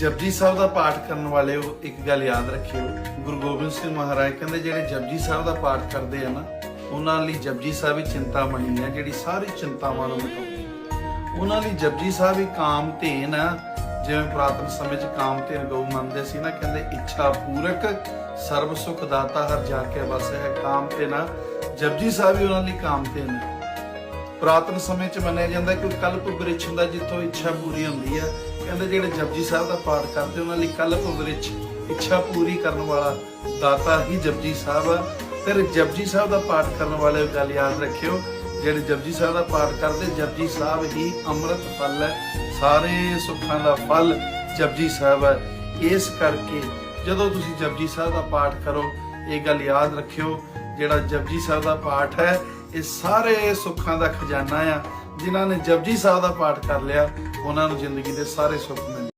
ਜਪਜੀ ਸਾਹਿਬ ਦਾ ਪਾਠ ਕਰਨ ਵਾਲਿਓ ਇੱਕ ਗੱਲ ਯਾਦ ਰੱਖਿਓ। ਗੁਰੂ ਗੋਬਿੰਦ ਸਿੰਘ ਮਹਾਰਾਜ ਕਹਿੰਦੇ, ਜਿਹੜੇ ਜਪਜੀ ਸਾਹਿਬ ਦਾ ਪਾਠ ਕਰਦੇ ਆ ਨਾ, ਉਹਨਾਂ ਲਈ ਜਪਜੀ ਸਾਹਿਬ ਹੀ ਚਿੰਤਾਮਣੀ ਹੈ, ਜਿਹੜੀ ਸਾਰੀ ਚਿੰਤਾਵਾਂ ਨੂੰ ਮਿਟਾਉਂਦੀ ਉਹਨਾਂ ਲਈ ਜਪਜੀ ਸਾਹਿਬ ਹੀ ਕਾਮ ਧੇਨ ਆ। ਜਿਵੇਂ ਪ੍ਰਾਤਨ ਸਮੇਂ 'ਚ ਕਾਮ ਧੇਨ ਗਊ ਮੰਨਦੇ ਸੀ ਨਾ, ਕਹਿੰਦੇ, ਇੱਛਾ ਪੂਰਕ, ਸਰਬ ਸੁਖ ਦਾਤਾ ਹਰ ਜਾ ਕੇ ਵਸ ਹੈ, ਕਾਮ ਧੇਨਾ ਜਪਜੀ ਸਾਹਿਬ ਹੀ ਉਹਨਾਂ ਲਈ ਕਾਮ ਧੇਨ ਹੈ ਪ੍ਰਾਤਨ ਸਮੇਂ 'ਚ ਮੰਨਿਆ ਜਾਂਦਾ ਕਿ ਕਲਪ ਬ੍ਰਿਛ ਹੁੰਦਾ ਜਿੱਥੋਂ ਇੱਛਾ ਪੂਰੀ ਹੁੰਦੀ ਹੈ ਕਹਿੰਦੇ ਜਿਹੜੇ ਜਪਜੀ ਸਾਹਿਬ ਦਾ ਪਾਠ ਕਰਦੇ, ਉਹਨਾਂ ਲਈ ਕਲਪ ਬ੍ਰਿਛ ਇੱਛਾ ਪੂਰੀ ਕਰਨ ਵਾਲਾ ਦਾਤਾ ਹੀ ਜਪਜੀ ਸਾਹਿਬ ਆ। ਫਿਰ ਜਪਜੀ ਸਾਹਿਬ ਦਾ ਪਾਠ ਕਰਨ ਵਾਲੇ ਗੱਲ ਯਾਦ ਰੱਖਿਓ, ਜਿਹੜੇ ਜਪਜੀ ਸਾਹਿਬ ਦਾ ਪਾਠ ਕਰਦੇ, ਜਪਜੀ ਸਾਹਿਬ ਹੀ ਅੰਮ੍ਰਿਤ ਫਲ ਹੈ। ਸਾਰੇ ਸੁੱਖਾਂ ਦਾ ਫਲ ਜਪਜੀ ਸਾਹਿਬ ਹੈ। ਇਸ ਕਰਕੇ ਜਦੋਂ ਤੁਸੀਂ ਜਪਜੀ ਸਾਹਿਬ ਦਾ ਪਾਠ ਕਰੋ, ਇਹ ਗੱਲ ਯਾਦ ਰੱਖਿਓ, ਜਿਹੜਾ ਜਪਜੀ ਸਾਹਿਬ ਦਾ ਪਾਠ ਹੈ, ਇਹ ਸਾਰੇ ਸੁੱਖਾਂ ਦਾ ਖਜ਼ਾਨਾ ਆ। ਜਿਨ੍ਹਾਂ ਨੇ ਜਪਜੀ ਸਾਹਿਬ ਦਾ ਪਾਠ ਕਰ ਲਿਆ, ਉਹਨਾਂ ਨੂੰ ਜ਼ਿੰਦਗੀ ਦੇ ਸਾਰੇ ਸੁੱਖ ਮਿਲ।